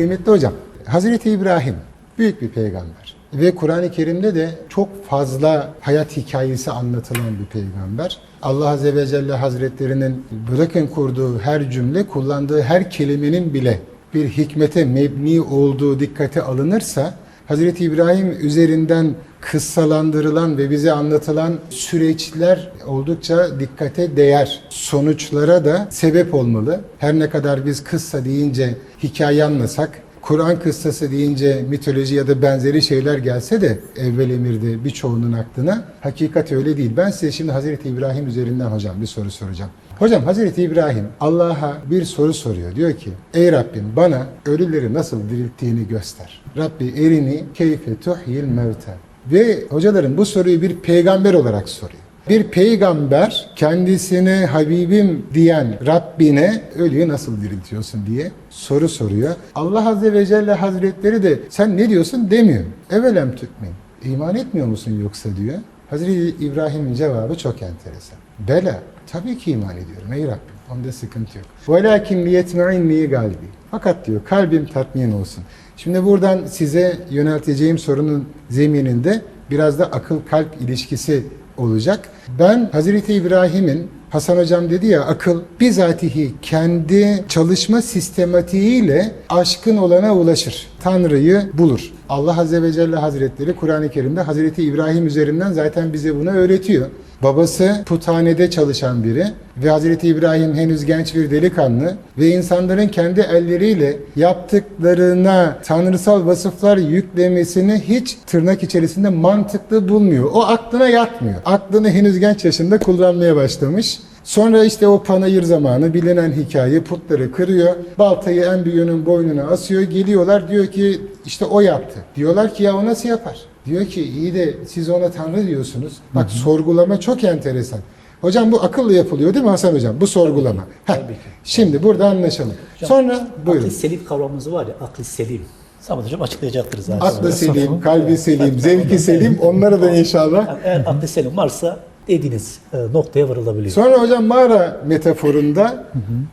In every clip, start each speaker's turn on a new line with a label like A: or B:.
A: Kıymetli hocam, Hazreti İbrahim büyük bir peygamber. Ve Kur'an-ı Kerim'de de çok fazla hayat hikayesi anlatılan bir peygamber. Allah Azze ve Celle Hazretlerinin bırakın kurduğu her cümle, kullandığı her kelimenin bile bir hikmete mebni olduğu dikkate alınırsa, Hazreti İbrahim üzerinden kıssalandırılan ve bize anlatılan süreçler oldukça dikkate değer. Sonuçlara da sebep olmalı. Her ne kadar biz kıssa deyince hikaye anlasak, Kur'an kıssası deyince mitoloji ya da benzeri şeyler gelse de evvel emirde birçoğunun aklına hakikat öyle değil. Ben size şimdi Hazreti İbrahim üzerinden hocam bir soru soracağım. Hocam Hazreti İbrahim Allah'a bir soru soruyor. Diyor ki ey Rabbim bana ölüleri nasıl dirilttiğini göster. Rabbi erini keyfe tuhyil mevte. Ve hocaların bu soruyu bir peygamber olarak soruyor. Bir peygamber kendisine Habibim diyen Rabbine ölüyü nasıl diriltiyorsun diye soru soruyor. Allah Azze ve Celle Hazretleri de sen ne diyorsun demiyor. Evelem tükmin. İman etmiyor musun yoksa diyor. Hazreti İbrahim'in cevabı çok enteresan. Bela. Tabii ki iman ediyorum ey Rabbim. Onda sıkıntı yok. وَلَاكِنْ لِيَتْمَعِنْ kalbi. Fakat diyor kalbim tatmin olsun. Şimdi buradan size yönelteceğim sorunun zemininde biraz da akıl kalp ilişkisi olacak. Ben Hazreti İbrahim'in Hasan Hocam dedi ya akıl bizatihi kendi çalışma sistematiğiyle aşkın olana ulaşır. Tanrı'yı bulur. Allah Azze ve Celle Hazretleri Kur'an-ı Kerim'de Hazreti İbrahim üzerinden zaten bize bunu öğretiyor. Babası puthanede çalışan biri ve Hazreti İbrahim henüz genç bir delikanlı ve insanların kendi elleriyle yaptıklarına tanrısal vasıflar yüklemesini hiç tırnak içerisinde mantıklı bulmuyor. O aklına yatmıyor. Aklını henüz genç yaşında kullanmaya başlamış. Sonra işte o panayır zamanı bilinen hikaye putları kırıyor. Baltayı en büyüğünün boynuna asıyor. Geliyorlar diyor ki işte o yaptı. Diyorlar ki ya o nasıl yapar? Diyor ki iyi de siz ona tanrı diyorsunuz. Bak sorgulama çok enteresan. Hocam bu akıllı yapılıyor değil mi Hasan hocam? Bu sorgulama. Heh,
B: Tabii ki.
A: Şimdi burada anlaşalım. Sonra buyurun.
B: Aklı selim kavramımız var ya, aklı selim. Samet Hocam açıklayacaktır zaten.
A: Aklı selim, kalbi selim, zevki selim onları da inşallah.
B: Yani eğer aklı selim varsa dediğiniz e, noktaya varılabiliyor.
A: Sonra hocam mağara metaforunda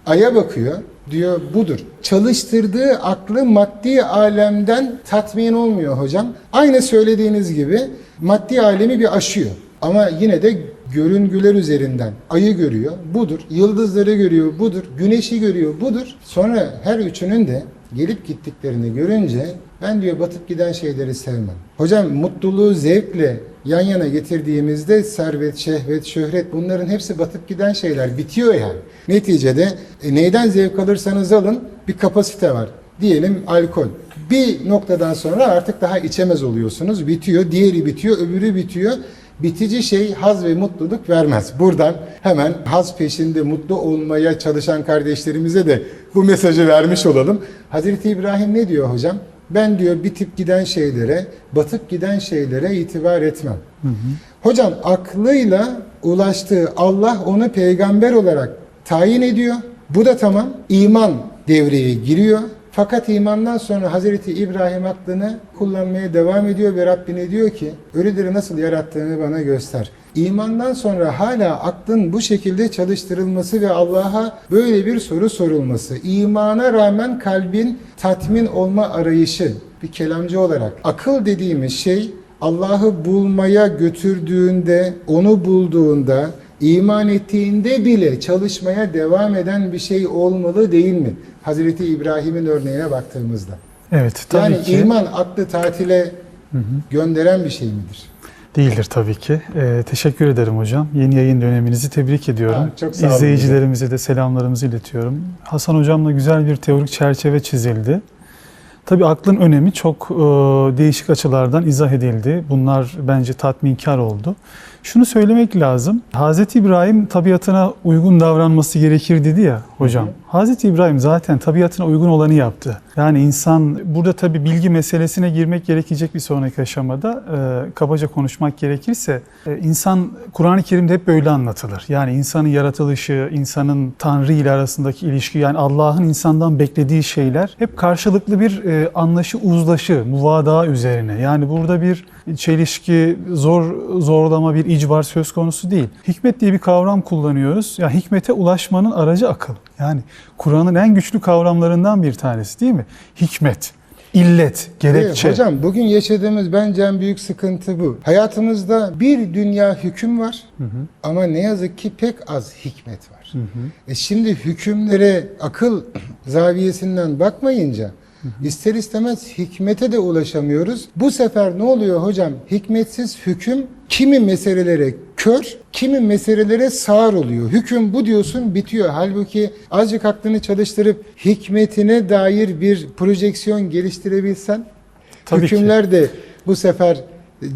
A: aya bakıyor. Diyor budur. Çalıştırdığı aklı maddi alemden tatmin olmuyor hocam. Aynı söylediğiniz gibi maddi alemi bir aşıyor. Ama yine de görüngüler üzerinden ayı görüyor, budur. Yıldızları görüyor, budur. Güneşi görüyor, budur. Sonra her üçünün de gelip gittiklerini görünce ben diyor batıp giden şeyleri sevmem. Hocam mutluluğu zevkle yan yana getirdiğimizde servet, şehvet, şöhret bunların hepsi batıp giden şeyler. Bitiyor yani. Neticede e, neyden zevk alırsanız alın bir kapasite var. Diyelim alkol. Bir noktadan sonra artık daha içemez oluyorsunuz. Bitiyor, diğeri bitiyor, öbürü bitiyor. Bitici şey haz ve mutluluk vermez. Buradan hemen haz peşinde mutlu olmaya çalışan kardeşlerimize de bu mesajı vermiş olalım. Hazreti İbrahim ne diyor hocam? Ben diyor bitip giden şeylere, batıp giden şeylere itibar etmem. Hocam aklıyla ulaştığı Allah onu peygamber olarak tayin ediyor. Bu da tamam. İman devreye giriyor. Fakat imandan sonra Hazreti İbrahim aklını kullanmaya devam ediyor ve Rabbine diyor ki ölüleri nasıl yarattığını bana göster. İmandan sonra hala aklın bu şekilde çalıştırılması ve Allah'a böyle bir soru sorulması, imana rağmen kalbin tatmin olma arayışı bir kelamcı olarak akıl dediğimiz şey Allah'ı bulmaya götürdüğünde, onu bulduğunda, iman ettiğinde bile çalışmaya devam eden bir şey olmalı değil mi? Hazreti İbrahim'in örneğine baktığımızda.
C: Evet tabii
A: yani
C: ki
A: iman aklı tatile gönderen bir şey midir?
C: değildir tabii ki. Ee, teşekkür ederim hocam. Yeni yayın döneminizi tebrik ediyorum.
A: Ha, çok sağ olun
C: İzleyicilerimize de selamlarımızı iletiyorum. Hasan hocamla güzel bir teorik çerçeve çizildi. Tabii aklın önemi çok e, değişik açılardan izah edildi. Bunlar bence tatminkar oldu. Şunu söylemek lazım. Hazreti İbrahim tabiatına uygun davranması gerekir dedi ya hocam. Hazreti İbrahim zaten tabiatına uygun olanı yaptı. Yani insan burada tabii bilgi meselesine girmek gerekecek bir sonraki aşamada e, kabaca konuşmak gerekirse e, insan Kur'an-ı Kerim'de hep böyle anlatılır. Yani insanın yaratılışı, insanın Tanrı ile arasındaki ilişki yani Allah'ın insandan beklediği şeyler hep karşılıklı bir e, anlaşı, uzlaşı, muvada üzerine. Yani burada bir çelişki, zor zorlama bir icbar söz konusu değil. Hikmet diye bir kavram kullanıyoruz. Ya hikmete ulaşmanın aracı akıl. Yani Kur'an'ın en güçlü kavramlarından bir tanesi değil mi? Hikmet, illet, gerekçe.
A: Ee, Hocam bugün yaşadığımız bence en büyük sıkıntı bu. Hayatımızda bir dünya hüküm var ama ne yazık ki pek az hikmet var. E şimdi hükümlere akıl zaviyesinden bakmayınca ister istemez hikmete de ulaşamıyoruz. Bu sefer ne oluyor hocam? Hikmetsiz hüküm kimi meselelere kör, kimi meselelere sağır oluyor. Hüküm bu diyorsun bitiyor. Halbuki azıcık aklını çalıştırıp hikmetine dair bir projeksiyon geliştirebilsen
C: Tabii ki.
A: hükümler de bu sefer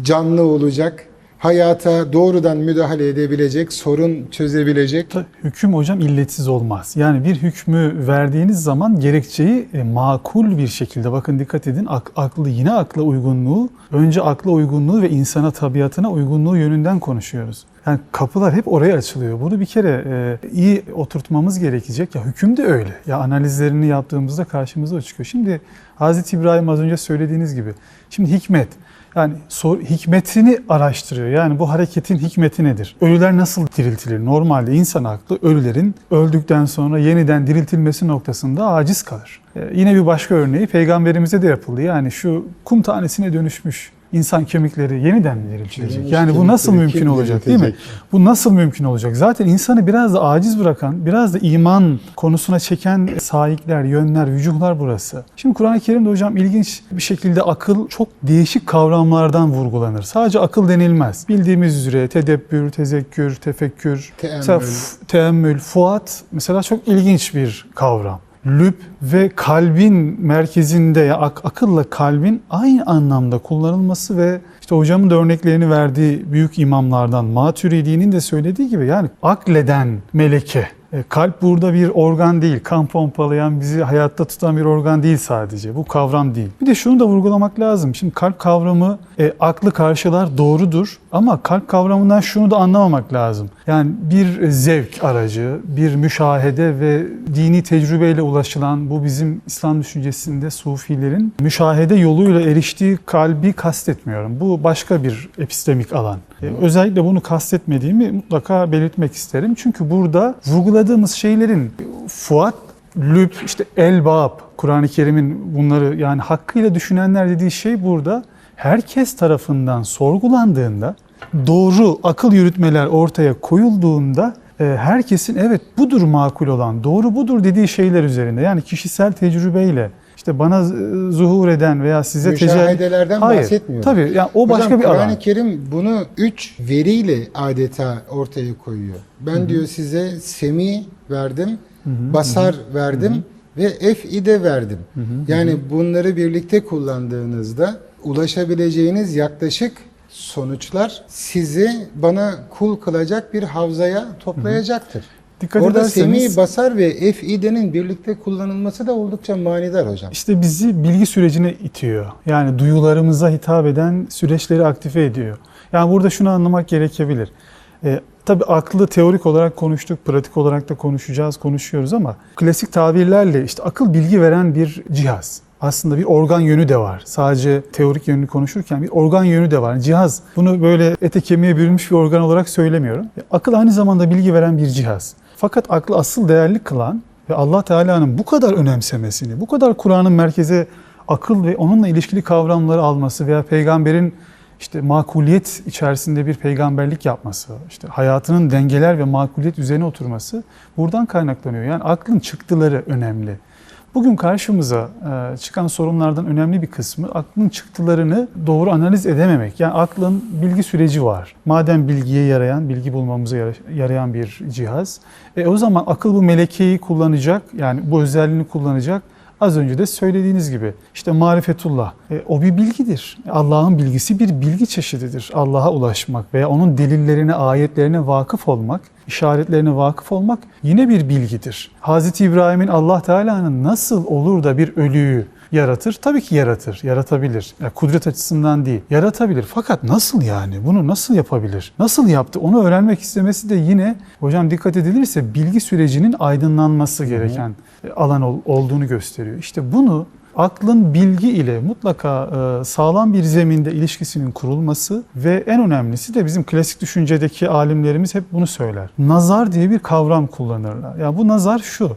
A: canlı olacak. Hayata doğrudan müdahale edebilecek, sorun çözebilecek.
C: Hüküm hocam illetsiz olmaz. Yani bir hükmü verdiğiniz zaman gerekçeyi e, makul bir şekilde bakın dikkat edin ak- aklı yine akla uygunluğu önce akla uygunluğu ve insana tabiatına uygunluğu yönünden konuşuyoruz. Yani kapılar hep oraya açılıyor. Bunu bir kere e, iyi oturtmamız gerekecek. Ya hüküm de öyle. Ya analizlerini yaptığımızda karşımıza çıkıyor. Şimdi Hazreti İbrahim az önce söylediğiniz gibi. Şimdi hikmet. Yani sor, hikmetini araştırıyor. Yani bu hareketin hikmeti nedir? Ölüler nasıl diriltilir? Normalde insan aklı ölülerin öldükten sonra yeniden diriltilmesi noktasında aciz kalır. Ee, yine bir başka örneği peygamberimize de yapıldı. Yani şu kum tanesine dönüşmüş insan kemikleri yeniden mi diriltilecek? Yani bu nasıl mümkün olacak değil mi? Bu nasıl mümkün olacak? Zaten insanı biraz da aciz bırakan, biraz da iman konusuna çeken sahipler, yönler, vücuhlar burası. Şimdi Kur'an-ı Kerim'de hocam ilginç bir şekilde akıl çok değişik kavramlardan vurgulanır. Sadece akıl denilmez. Bildiğimiz üzere tedebbür, tezekkür, tefekkür,
A: Teemmül.
C: teemmül, fuat mesela çok ilginç bir kavram. Lüb ve kalbin merkezinde ak- akılla kalbin aynı anlamda kullanılması ve işte hocamın da örneklerini verdiği büyük imamlardan Maturidi'nin de söylediği gibi yani akleden meleke. E, Kalp burada bir organ değil, kan pompalayan, bizi hayatta tutan bir organ değil sadece. Bu kavram değil. Bir de şunu da vurgulamak lazım. Şimdi kalp kavramı e, aklı karşılar doğrudur ama kalp kavramından şunu da anlamamak lazım. Yani bir zevk aracı, bir müşahede ve dini tecrübeyle ulaşılan bu bizim İslam düşüncesinde sufilerin müşahede yoluyla eriştiği kalbi kastetmiyorum. Bu başka bir epistemik alan. E, Özellikle bunu kastetmediğimi mutlaka belirtmek isterim. Çünkü burada vurguladığımız şeylerin fuat, lüb, işte elbab, Kur'an-ı Kerim'in bunları yani hakkıyla düşünenler dediği şey burada herkes tarafından sorgulandığında doğru akıl yürütmeler ortaya koyulduğunda e, herkesin evet budur makul olan, doğru budur dediği şeyler üzerinde yani kişisel tecrübeyle işte bana e, zuhur eden veya size.
A: Müşahedelerden
C: Hayır,
A: bahsetmiyorum.
C: Tabii yani o başka
A: Hocam,
C: bir alan.
A: Kur'an-ı Kerim bunu üç veriyle adeta ortaya koyuyor. Ben diyor size semi verdim, basar verdim ve ef'ide verdim. Yani bunları birlikte kullandığınızda ulaşabileceğiniz yaklaşık sonuçlar sizi bana kul kılacak bir havzaya toplayacaktır.
C: Dikkat
A: Orada
C: ederseniz-
A: semi, basar ve ef'idenin birlikte kullanılması da oldukça manidar hocam.
C: İşte bizi bilgi sürecine itiyor. Yani duyularımıza hitap eden süreçleri aktive ediyor. Yani burada şunu anlamak gerekebilir. E, tabii aklı teorik olarak konuştuk, pratik olarak da konuşacağız, konuşuyoruz ama klasik tabirlerle işte akıl bilgi veren bir cihaz. Aslında bir organ yönü de var. Sadece teorik yönünü konuşurken bir organ yönü de var. Cihaz. Bunu böyle ete kemiğe bürünmüş bir organ olarak söylemiyorum. E, Akıl aynı zamanda bilgi veren bir cihaz. Fakat aklı asıl değerli kılan ve Allah Teala'nın bu kadar önemsemesini, bu kadar Kur'an'ın merkeze akıl ve onunla ilişkili kavramları alması veya peygamberin işte makuliyet içerisinde bir peygamberlik yapması, işte hayatının dengeler ve makuliyet üzerine oturması buradan kaynaklanıyor. Yani aklın çıktıları önemli. Bugün karşımıza e, çıkan sorunlardan önemli bir kısmı aklın çıktılarını doğru analiz edememek. Yani aklın bilgi süreci var. Madem bilgiye yarayan, bilgi bulmamıza yara- yarayan bir cihaz, e, o zaman akıl bu melekeyi kullanacak, yani bu özelliğini kullanacak. Az önce de söylediğiniz gibi işte marifetullah e, o bir bilgidir. Allah'ın bilgisi bir bilgi çeşididir. Allah'a ulaşmak veya onun delillerine, ayetlerine vakıf olmak, işaretlerine vakıf olmak yine bir bilgidir. Hazreti İbrahim'in Allah Teala'nın nasıl olur da bir ölüyü yaratır? Tabii ki yaratır, yaratabilir. Yani kudret açısından değil, yaratabilir. Fakat nasıl yani? Bunu nasıl yapabilir? Nasıl yaptı? Onu öğrenmek istemesi de yine hocam dikkat edilirse bilgi sürecinin aydınlanması gereken alan ol- olduğunu gösteriyor. İşte bunu Aklın bilgi ile mutlaka e, sağlam bir zeminde ilişkisinin kurulması ve en önemlisi de bizim klasik düşüncedeki alimlerimiz hep bunu söyler. Nazar diye bir kavram kullanırlar. Ya bu nazar şu.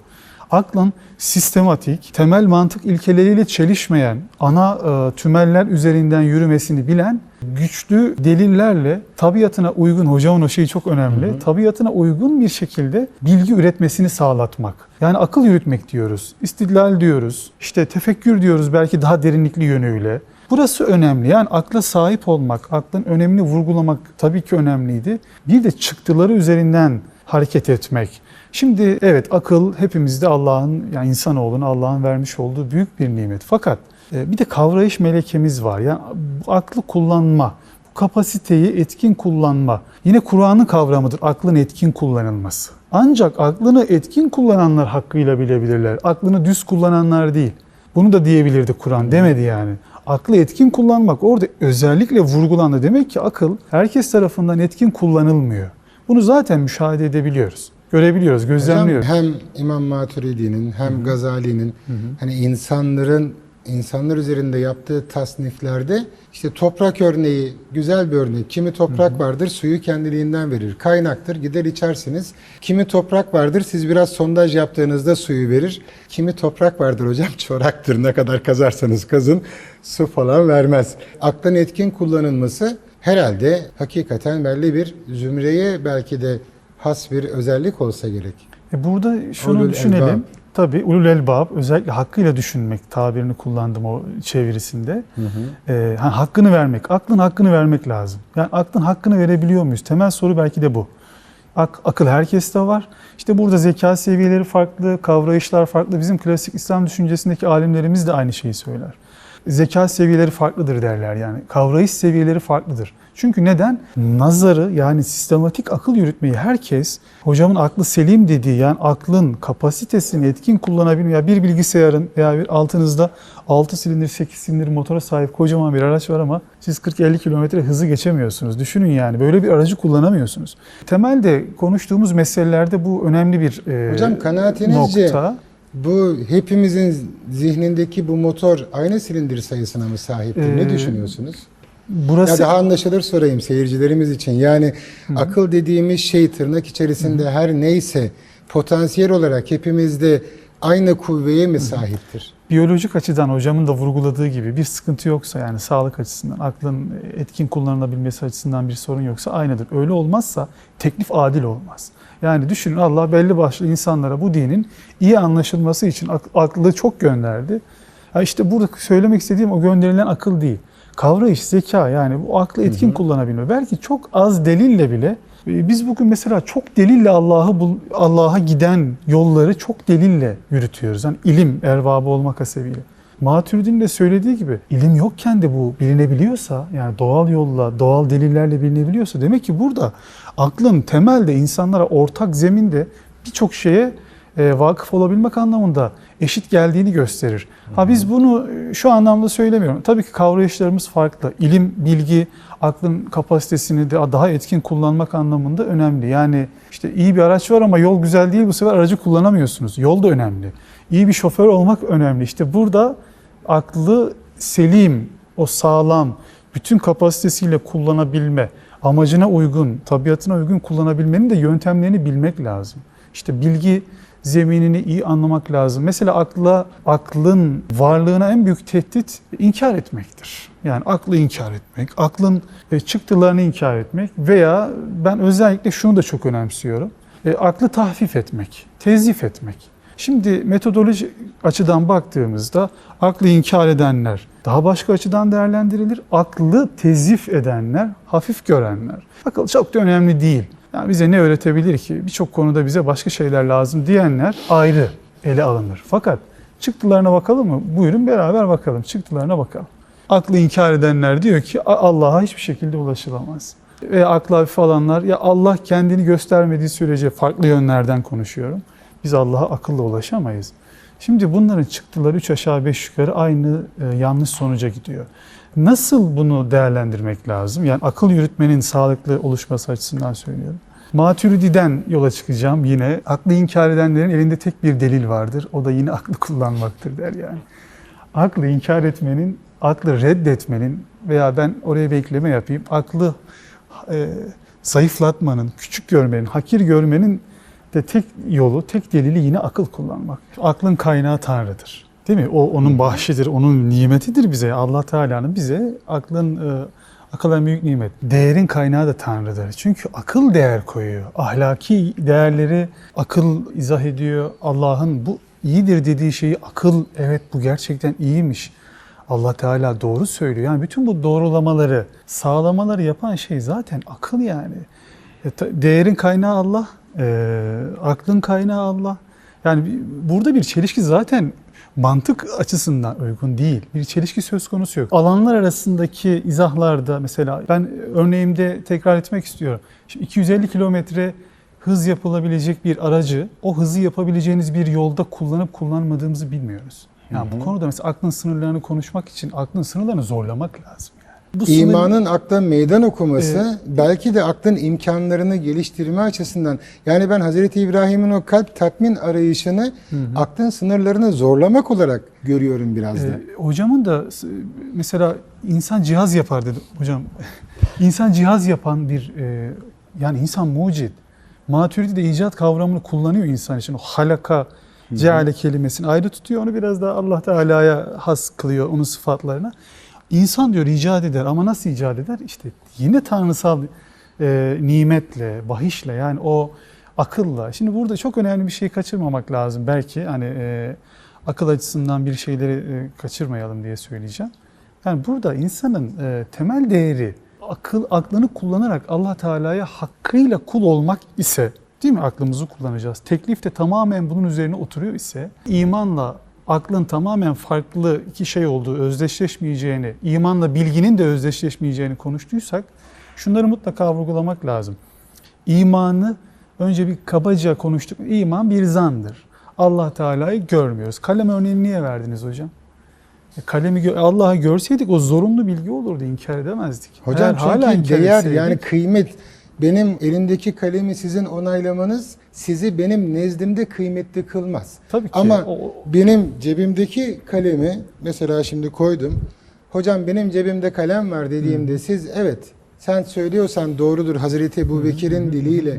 C: Aklın sistematik, temel mantık ilkeleriyle çelişmeyen, ana e, tümeller üzerinden yürümesini bilen, güçlü delillerle tabiatına uygun, hocamın o şeyi çok önemli, tabiatına uygun bir şekilde bilgi üretmesini sağlatmak. Yani akıl yürütmek diyoruz, istidlal diyoruz, işte tefekkür diyoruz belki daha derinlikli yönüyle. Burası önemli. Yani akla sahip olmak, aklın önemini vurgulamak tabii ki önemliydi. Bir de çıktıları üzerinden hareket etmek. Şimdi evet akıl hepimizde Allah'ın yani insanoğlunun Allah'ın vermiş olduğu büyük bir nimet. Fakat e, bir de kavrayış melekemiz var. Yani aklı kullanma, bu kapasiteyi etkin kullanma. Yine Kur'an'ın kavramıdır aklın etkin kullanılması. Ancak aklını etkin kullananlar hakkıyla bilebilirler. Aklını düz kullananlar değil. Bunu da diyebilirdi Kur'an demedi yani. Aklı etkin kullanmak orada özellikle vurgulandı. Demek ki akıl herkes tarafından etkin kullanılmıyor. Bunu zaten müşahede edebiliyoruz. Görebiliyoruz,
A: Hocam
C: gözlemliyoruz.
A: hem İmam Maturidi'nin hem Gazali'nin hani insanların insanlar üzerinde yaptığı tasniflerde işte toprak örneği güzel bir örnek. Kimi toprak vardır suyu kendiliğinden verir. Kaynaktır gider içersiniz. Kimi toprak vardır siz biraz sondaj yaptığınızda suyu verir. Kimi toprak vardır hocam çoraktır. Ne kadar kazarsanız kazın su falan vermez. Aklın etkin kullanılması herhalde hakikaten belli bir zümreye belki de has bir özellik olsa gerek.
C: E burada şunu
A: Ulul
C: düşünelim.
A: elbab.
C: Tabii ulul elbab özellikle hakkıyla düşünmek tabirini kullandım o çevirisinde. Ee, ha, hakkını vermek, aklın hakkını vermek lazım. Yani aklın hakkını verebiliyor muyuz? Temel soru belki de bu. Ak- akıl herkeste var. İşte burada zeka seviyeleri farklı, kavrayışlar farklı. Bizim klasik İslam düşüncesindeki alimlerimiz de aynı şeyi söyler. Zeka seviyeleri farklıdır derler yani. Kavrayış seviyeleri farklıdır. Çünkü neden? Nazarı yani sistematik akıl yürütmeyi herkes hocamın aklı selim dediği yani aklın kapasitesini etkin kullanabilme. Ya bir bilgisayarın veya bir altınızda 6 silindir 8 silindir motora sahip kocaman bir araç var ama siz 40-50 kilometre hızı geçemiyorsunuz. Düşünün yani böyle bir aracı kullanamıyorsunuz. Temelde konuştuğumuz meselelerde bu önemli bir e,
A: Hocam kanaatinizce
C: nokta.
A: Bu hepimizin zihnindeki bu motor aynı silindir sayısına mı sahiptir?
C: Ee,
A: ne düşünüyorsunuz?
C: Burası
A: Ya daha anlaşılır sorayım seyircilerimiz için. Yani akıl dediğimiz şey tırnak içerisinde her neyse potansiyel olarak hepimizde aynı kuvveye mi sahiptir?
C: biyolojik açıdan hocamın da vurguladığı gibi bir sıkıntı yoksa yani sağlık açısından, aklın etkin kullanılabilmesi açısından bir sorun yoksa aynıdır. Öyle olmazsa teklif adil olmaz. Yani düşünün Allah belli başlı insanlara bu dinin iyi anlaşılması için ak- aklı çok gönderdi. Ya işte burada söylemek istediğim o gönderilen akıl değil. Kavrayış, zeka yani bu aklı etkin kullanabilme. Belki çok az delille bile e, biz bugün mesela çok delille Allah'ı Allah'a giden yolları çok delille yürütüyoruz. Yani ilim erbabı olmak hasebiyle. Maturidi'nin de söylediği gibi ilim yokken de bu bilinebiliyorsa yani doğal yolla, doğal delillerle bilinebiliyorsa demek ki burada aklın temelde insanlara ortak zeminde birçok şeye e, vakıf olabilmek anlamında eşit geldiğini gösterir. Ha biz bunu e, şu anlamda söylemiyorum. Tabii ki kavrayışlarımız farklı. İlim, bilgi, aklın kapasitesini de daha etkin kullanmak anlamında önemli. Yani işte iyi bir araç var ama yol güzel değil bu sefer aracı kullanamıyorsunuz. Yol da önemli. İyi bir şoför olmak önemli. İşte burada aklı selim, o sağlam, bütün kapasitesiyle kullanabilme, amacına uygun, tabiatına uygun kullanabilmenin de yöntemlerini bilmek lazım. İşte bilgi zeminini iyi anlamak lazım. Mesela akla, aklın varlığına en büyük tehdit inkar etmektir. Yani aklı inkar etmek, aklın e, çıktılarını inkar etmek veya ben özellikle şunu da çok önemsiyorum. E, aklı tahfif etmek, tezif etmek. Şimdi metodoloji açıdan baktığımızda aklı inkar edenler daha başka açıdan değerlendirilir. Aklı tezif edenler, hafif görenler. Akıl çok da önemli değil. Yani bize ne öğretebilir ki? Birçok konuda bize başka şeyler lazım diyenler ayrı ele alınır. Fakat çıktılarına bakalım mı? Buyurun beraber bakalım. Çıktılarına bakalım. Aklı inkar edenler diyor ki "A- Allah'a hiçbir şekilde ulaşılamaz. Ve aklı hafif alanlar ya Allah kendini göstermediği sürece farklı yönlerden konuşuyorum. Biz Allah'a akılla ulaşamayız. Şimdi bunların çıktıları üç aşağı beş yukarı aynı e, yanlış sonuca gidiyor. Nasıl bunu değerlendirmek lazım? Yani akıl yürütmenin sağlıklı oluşması açısından söylüyorum. Maturidi'den yola çıkacağım yine. Aklı inkar edenlerin elinde tek bir delil vardır. O da yine aklı kullanmaktır der yani. aklı inkar etmenin, aklı reddetmenin veya ben oraya bir ekleme yapayım, aklı e, zayıflatmanın, küçük görmenin, hakir görmenin de tek yolu, tek delili yine akıl kullanmak. Aklın kaynağı Tanrı'dır. Değil mi? O onun bahşidir, onun nimetidir bize. Allah Teala'nın bize aklın e, akıl en büyük nimet. Değerin kaynağı da Tanrı'dır. Çünkü akıl değer koyuyor. Ahlaki değerleri akıl izah ediyor. Allah'ın bu iyidir dediği şeyi akıl evet bu gerçekten iyiymiş. Allah Teala doğru söylüyor. Yani bütün bu doğrulamaları, sağlamaları yapan şey zaten akıl yani. E, Değerin kaynağı Allah, e, aklın kaynağı Allah. Yani burada bir çelişki zaten mantık açısından uygun değil. Bir çelişki söz konusu yok. Alanlar arasındaki izahlarda mesela ben örneğimde tekrar etmek istiyorum. Şimdi 250 kilometre hız yapılabilecek bir aracı o hızı yapabileceğiniz bir yolda kullanıp kullanmadığımızı bilmiyoruz. Yani bu konuda mesela aklın sınırlarını konuşmak için aklın sınırlarını zorlamak lazım. Bu
A: İmanın akla meydan okuması belki de aklın imkanlarını geliştirme açısından yani ben Hazreti İbrahim'in o kalp tatmin arayışını aklın sınırlarını zorlamak olarak görüyorum biraz da.
C: Ee, hocamın da mesela insan cihaz yapar dedi hocam. insan cihaz yapan bir e, yani insan mucit. Maturidi de icat kavramını kullanıyor insan için. O halaka, ceale kelimesini ayrı tutuyor. Onu biraz daha Allah Teala'ya has kılıyor onun sıfatlarına. İnsan diyor icat eder ama nasıl icat eder? İşte yine tanrısal e, nimetle, bahişle yani o akılla. Şimdi burada çok önemli bir şey kaçırmamak lazım. Belki hani e, akıl açısından bir şeyleri e, kaçırmayalım diye söyleyeceğim. Yani burada insanın e, temel değeri akıl aklını kullanarak Allah Teala'ya hakkıyla kul olmak ise değil mi aklımızı kullanacağız. Teklif de tamamen bunun üzerine oturuyor ise imanla aklın tamamen farklı iki şey olduğu, özdeşleşmeyeceğini, imanla bilginin de özdeşleşmeyeceğini konuştuysak şunları mutlaka vurgulamak lazım. İmanı önce bir kabaca konuştuk. İman bir zandır. Allah Teala'yı görmüyoruz. Kalem örneğini niye verdiniz hocam? E, kalemi gö- Allah'ı görseydik o zorunlu bilgi olurdu, inkar edemezdik.
A: Hocam
C: Eğer hala
A: çünkü
C: inkar
A: değer
C: etseydik-
A: yani kıymet benim elimdeki kalemi sizin onaylamanız sizi benim nezdimde kıymetli kılmaz.
C: Tabii ki.
A: Ama
C: O-
A: benim cebimdeki kalemi mesela şimdi koydum. Hocam benim cebimde kalem var dediğimde siz evet sen söylüyorsan doğrudur Hazreti Ebu Bekir'in diliyle.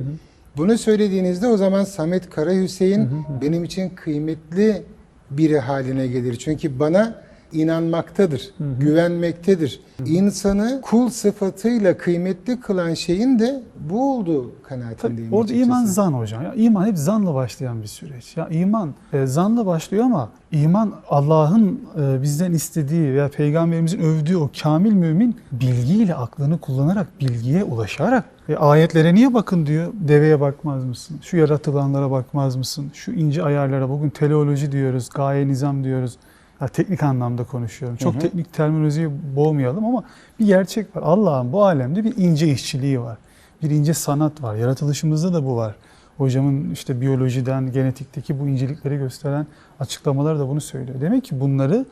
A: Bunu söylediğinizde o zaman Samet Kara Hüseyin benim için kıymetli biri haline gelir. Çünkü bana inanmaktadır, güvenmektedir. İnsanı kul sıfatıyla kıymetli kılan şeyin de bu olduğu
C: Tabii,
A: kanaatindeyim.
C: orada
A: açıkçası.
C: iman zan hocam. Ya iman hep zanla başlayan bir süreç. Ya iman e, zanla başlıyor ama iman Allah'ın e, bizden istediği veya peygamberimizin övdüğü o kamil mümin bilgiyle aklını kullanarak bilgiye ulaşarak e, ayetlere niye bakın diyor. Deveye bakmaz mısın? Şu yaratılanlara bakmaz mısın? Şu ince ayarlara bugün teleoloji diyoruz, gaye nizam diyoruz. Ya teknik anlamda konuşuyorum. Çok teknik terminolojiyi boğmayalım ama bir gerçek var. Allah'ın bu alemde bir ince işçiliği var. Bir ince sanat var. Yaratılışımızda da bu var. Hocamın işte biyolojiden, genetikteki bu incelikleri gösteren açıklamalar da bunu söylüyor. Demek ki bunları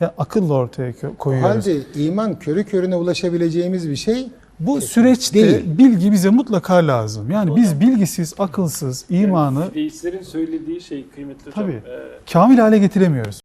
C: ya akılla ortaya kö-
A: O
C: koyuyoruz.
A: halde iman körü körüne ulaşabileceğimiz bir şey
C: Bu süreçte
A: Değil.
C: bilgi bize mutlaka lazım. Yani biz bilgisiz, akılsız imanı
D: Deistlerin söylediği şey kıymetli hocam.
C: Tabii.
D: Ee,
C: kamil hale getiremiyoruz.